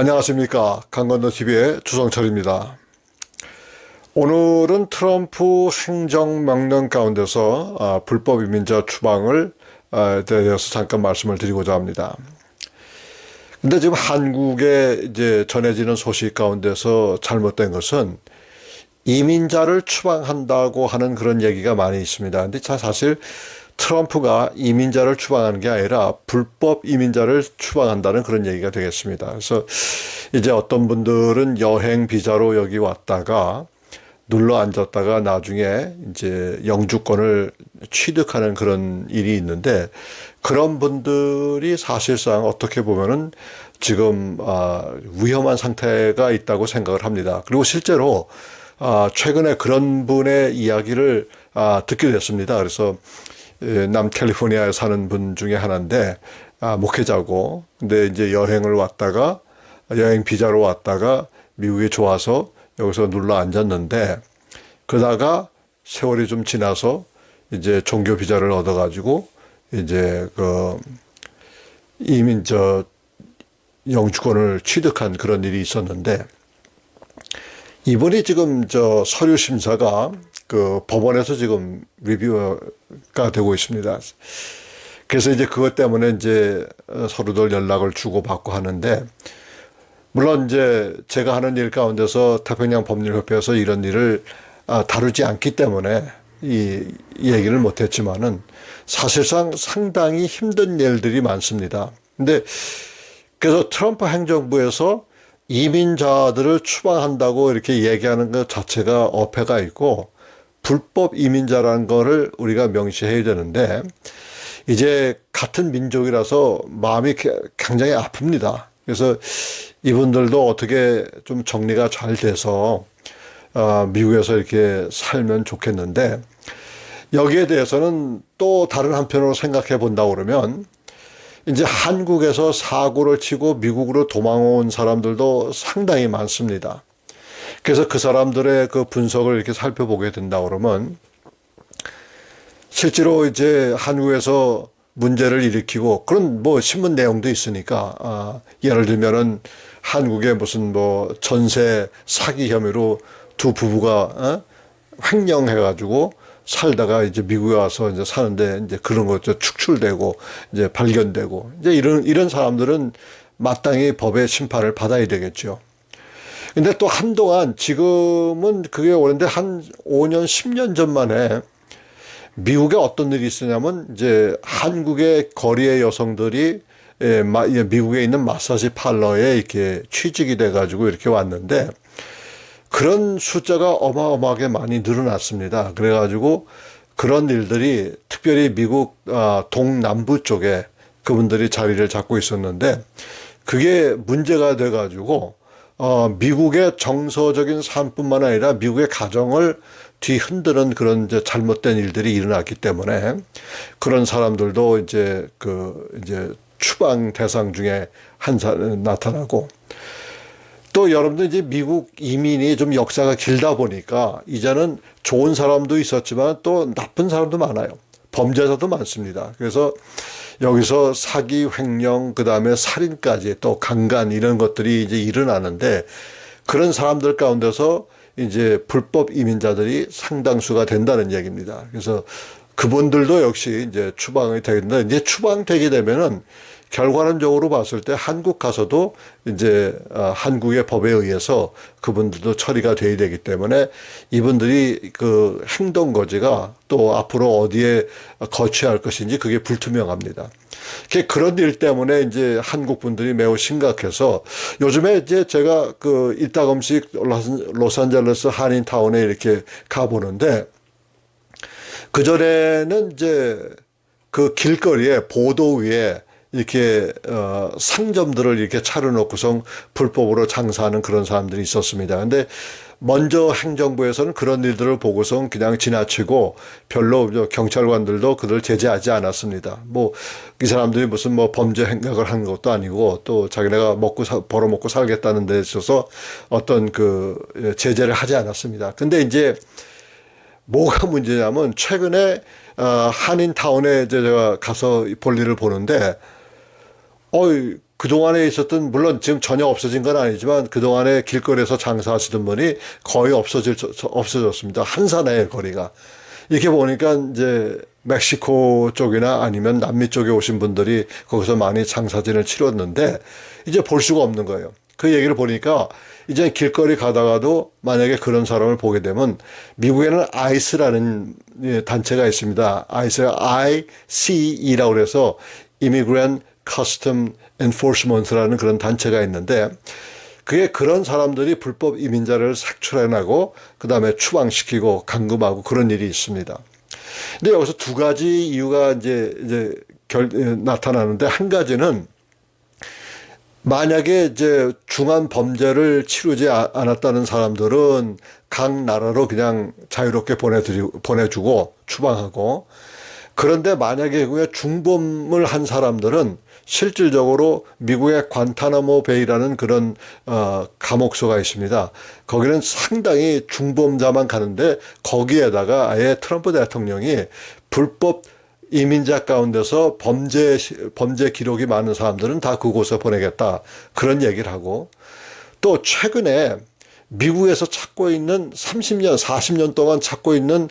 안녕하십니까. 강건도 TV의 주성철입니다. 오늘은 트럼프 행정명령 가운데서 아, 불법 이민자 추방을 아, 대해서 잠깐 말씀을 드리고자 합니다. 근데 지금 한국에 이제 전해지는 소식 가운데서 잘못된 것은 이민자를 추방한다고 하는 그런 얘기가 많이 있습니다. 근데 자, 사실 트럼프가 이민자를 추방하는 게 아니라 불법 이민자를 추방한다는 그런 얘기가 되겠습니다. 그래서 이제 어떤 분들은 여행 비자로 여기 왔다가 눌러 앉았다가 나중에 이제 영주권을 취득하는 그런 일이 있는데 그런 분들이 사실상 어떻게 보면은 지금 아 위험한 상태가 있다고 생각을 합니다. 그리고 실제로 아 최근에 그런 분의 이야기를 아 듣게 됐습니다. 그래서 예, 남캘리포니아에 사는 분 중에 하나인데 아 목회자고. 근데 이제 여행을 왔다가 여행 비자로 왔다가 미국에 좋아서 여기서 눌러 앉았는데 그러다가 세월이 좀 지나서 이제 종교 비자를 얻어 가지고 이제 그 이민 저 영주권을 취득한 그런 일이 있었는데 이분이 지금 저 서류 심사가 그 법원에서 지금 리뷰가 되고 있습니다. 그래서 이제 그것 때문에 이제 서로들 연락을 주고받고 하는데 물론 이제 제가 하는 일 가운데서 태평양 법률협회에서 이런 일을 아, 다루지 않기 때문에 이 얘기를 못했지만은 사실상 상당히 힘든 일들이 많습니다. 근데 그래서 트럼프 행정부에서 이민자들을 추방한다고 이렇게 얘기하는 것 자체가 어폐가 있고 불법 이민자라는 거를 우리가 명시해야 되는데 이제 같은 민족이라서 마음이 굉장히 아픕니다. 그래서 이분들도 어떻게 좀 정리가 잘 돼서 어, 미국에서 이렇게 살면 좋겠는데 여기에 대해서는 또 다른 한편으로 생각해 본다 그러면 이제 한국에서 사고를 치고 미국으로 도망온 사람들도 상당히 많습니다. 그래서 그 사람들의 그 분석을 이렇게 살펴보게 된다 그러면 실제로 이제 한국에서 문제를 일으키고 그런 뭐 신문 내용도 있으니까 아, 예를 들면은 한국에 무슨 뭐 전세 사기 혐의로 두 부부가 어? 횡령해가지고 살다가 이제 미국에 와서 이제 사는데 이제 그런 것도 축출되고 이제 발견되고 이제 이런 이런 사람들은 마땅히 법의 심판을 받아야 되겠죠. 근데 또 한동안 지금은 그게 오는데 한 5년 10년 전만에 미국에 어떤 일이 있었냐면 이제 한국의 거리의 여성들이 예, 미국에 있는 마사지 팔러에 이렇게 취직이 돼가지고 이렇게 왔는데 그런 숫자가 어마어마하게 많이 늘어났습니다. 그래가지고 그런 일들이 특별히 미국 아, 동남부 쪽에 그분들이 자리를 잡고 있었는데 그게 문제가 돼가지고 어, 미국의 정서적인 삶뿐만 아니라 미국의 가정을 뒤흔드는 그런 이제 잘못된 일들이 일어났기 때문에 그런 사람들도 이제 그 이제 추방 대상 중에 한 사람 나타나고 또 여러분들 이제 미국 이민이 좀 역사가 길다 보니까 이제는 좋은 사람도 있었지만 또 나쁜 사람도 많아요. 범죄자도 많습니다. 그래서 여기서 사기, 횡령, 그 다음에 살인까지 또 강간 이런 것들이 이제 일어나는데 그런 사람들 가운데서 이제 불법 이민자들이 상당수가 된다는 얘기입니다. 그래서 그분들도 역시 이제 추방이 되는데 이제 추방되게 되면은 결과론적으로 봤을 때 한국 가서도 이제 어, 한국의 법에 의해서 그분들도 처리가 돼야 되기 때문에 이분들이 그 행동 거지가 또 앞으로 어디에 거취할 것인지 그게 불투명합니다. 그런 일 때문에 이제 한국 분들이 매우 심각해서 요즘에 이제 제가 그 일다금씩 로산젤러스 한인타운에 이렇게 가보는데 그 전에는 이제 그 길거리에 보도 위에 이렇게 어 상점들을 이렇게 차려놓고서 불법으로 장사하는 그런 사람들이 있었습니다. 근데 먼저 행정부에서는 그런 일들을 보고선 그냥 지나치고 별로 경찰관들도 그들 제재하지 않았습니다. 뭐 이 사람들이 무슨 뭐 범죄 행각을 한 것도 아니고 또 자기네가 먹고 사, 벌어먹고 살겠다는 데 있어서 어떤 그 제재를 하지 않았습니다. 근데 이제 뭐가 문제냐면 최근에 어 한인타운에 제가 가서 볼일을 보는데 어이 그동안에 있었던 물론 지금 전혀 없어진 건 아니지만 그동안에 길거리에서 장사하시던 분이 거의 없어질 없어졌습니다. 한산의 거리가. 이렇게 보니까 이제 멕시코 쪽이나 아니면 남미 쪽에 오신 분들이 거기서 많이 장사진을 치렀는데 이제 볼 수가 없는 거예요. 그 얘기를 보니까 이제 길거리 가다가도 만약에 그런 사람을 보게 되면 미국에는 아이스라는 예, 단체가 있습니다. 아이스 ICE라고 그래서 Immigrant Custom Enforcement라는 그런 단체가 있는데 그게 그런 사람들이 불법 이민자를 색출해내고 그 다음에 추방시키고 감금하고 그런 일이 있습니다. 근데 여기서 두 가지 이유가 이제 이제 결, 나타나는데 한 가지는 만약에 이제 중한 범죄를 치르지 아, 않았다는 사람들은 각 나라로 그냥 자유롭게 보내드리 보내주고 추방하고 그런데 만약에 중범을 한 사람들은 실질적으로 미국의 관타나모 베이라는 그런 어, 감옥소가 있습니다. 거기는 상당히 중범자만 가는데 거기에다가 아예 트럼프 대통령이 불법 이민자 가운데서 범죄 범죄 기록이 많은 사람들은 다 그곳에 보내겠다 그런 얘기를 하고 또 최근에 미국에서 찾고 있는 30년 40년 동안 찾고 있는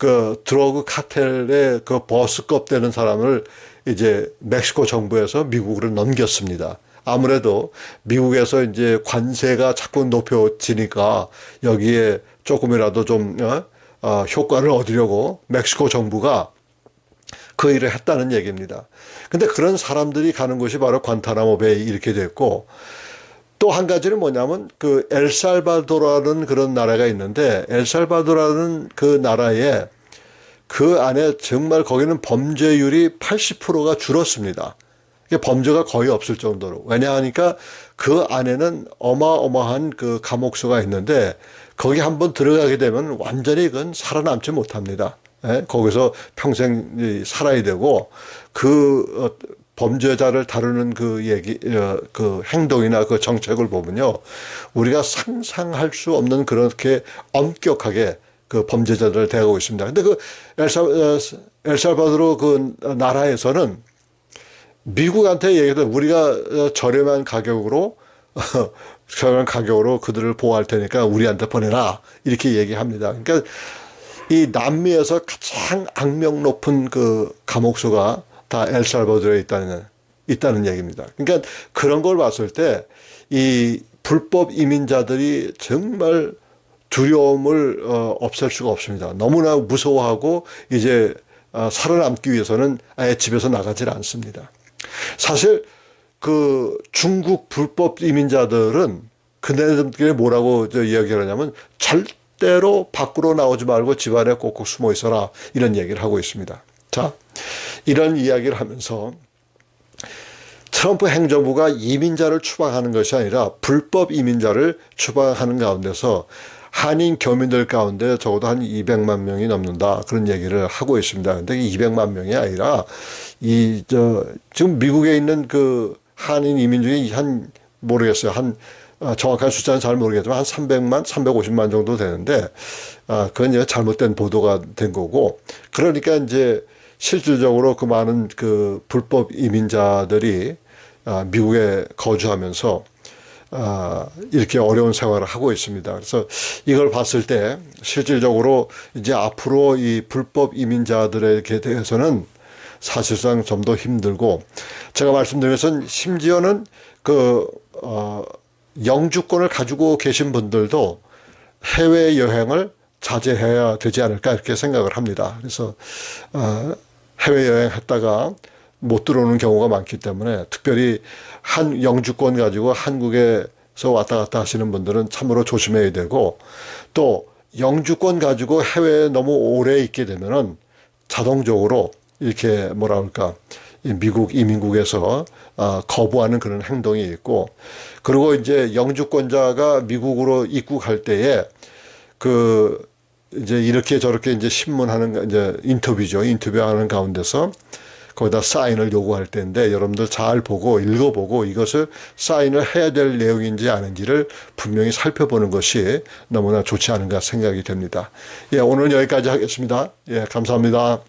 그 드러그 카텔의 그 버스급 되는 사람을 이제 멕시코 정부에서 미국으로 넘겼습니다. 아무래도 미국에서 이제 관세가 자꾸 높여지니까 여기에 조금이라도 좀 어, 어, 효과를 얻으려고 멕시코 정부가 그 일을 했다는 얘기입니다. 근데 그런 사람들이 가는 곳이 바로 관타나모 베이 이렇게 됐고 또 한 가지는 뭐냐면 그 엘살바도라는 그런 나라가 있는데 엘살바도라는 그 나라에 그 안에 정말 거기는 범죄율이 80%가 줄었습니다. 범죄가 거의 없을 정도로. 왜냐하니까 그 안에는 어마어마한 그 감옥소가 있는데 거기 한번 들어가게 되면 완전히 그건 살아남지 못합니다. 예? 거기서 평생 살아야 되고 그 어, 범죄자를 다루는 그 얘기, 어, 그 행동이나 그 정책을 보면요. 우리가 상상할 수 없는 그렇게 엄격하게 그 범죄자들을 대하고 있습니다. 근데 그 엘사, 어, 엘살바도르 그 나라에서는 미국한테 얘기해도 우리가 저렴한 가격으로 저렴한 가격으로 그들을 보호할 테니까 우리한테 보내라 이렇게 얘기합니다. 그러니까 이 남미에서 가장 악명 높은 그 감옥소가 다 엘살바도르에 있다는 있다는 얘기입니다. 그러니까 그런 걸 봤을 때 이 불법 이민자들이 정말 두려움을 어, 없앨 수가 없습니다. 너무나 무서워하고 이제 어, 살아남기 위해서는 아예 집에서 나가질 않습니다. 사실 그 중국 불법 이민자들은 그네들끼리 뭐라고 이야기를 하냐면 절대로 밖으로 나오지 말고 집안에 꼭꼭 숨어 있어라 이런 얘기를 하고 있습니다. 자, 이런 이야기를 하면서 트럼프 행정부가 이민자를 추방하는 것이 아니라 불법 이민자를 추방하는 가운데서 한인 교민들 가운데 적어도 한 200만 명이 넘는다. 그런 얘기를 하고 있습니다. 근데 200만 명이 아니라 이, 저, 지금 미국에 있는 그 한인 이민 중에 한, 모르겠어요. 한, 아, 정확한 숫자는 잘 모르겠지만 한 300만, 350만 정도 되는데, 아, 그건 이제 잘못된 보도가 된 거고, 그러니까 이제 실질적으로 그 많은 그 불법 이민자들이 아, 미국에 거주하면서 아, 이렇게 어려운 생활을 하고 있습니다. 그래서 이걸 봤을 때 실질적으로 이제 앞으로 이 불법 이민자들에게 대해서는 사실상 좀 더 힘들고 제가 말씀드린 것은 심지어는 그, 어, 영주권을 가지고 계신 분들도 해외 여행을 자제해야 되지 않을까 이렇게 생각을 합니다. 그래서, 어, 해외 여행 했다가 못 들어오는 경우가 많기 때문에 특별히 한 영주권 가지고 한국에서 왔다 갔다 하시는 분들은 참으로 조심해야 되고 또 영주권 가지고 해외에 너무 오래 있게 되면은 자동적으로 이렇게 뭐라 그럴까? 미국 이민국에서 어, 거부하는 그런 행동이 있고 그리고 이제 영주권자가 미국으로 입국할 때에 그 이제 이렇게 저렇게 이제 신문하는 이제 인터뷰죠 인터뷰하는 가운데서 거기다 사인을 요구할 때인데 여러분들 잘 보고 읽어보고 이것을 사인을 해야 될 내용인지 아닌지를 분명히 살펴보는 것이 너무나 좋지 않은가 생각이 됩니다. 예, 오늘 여기까지 하겠습니다. 예, 감사합니다.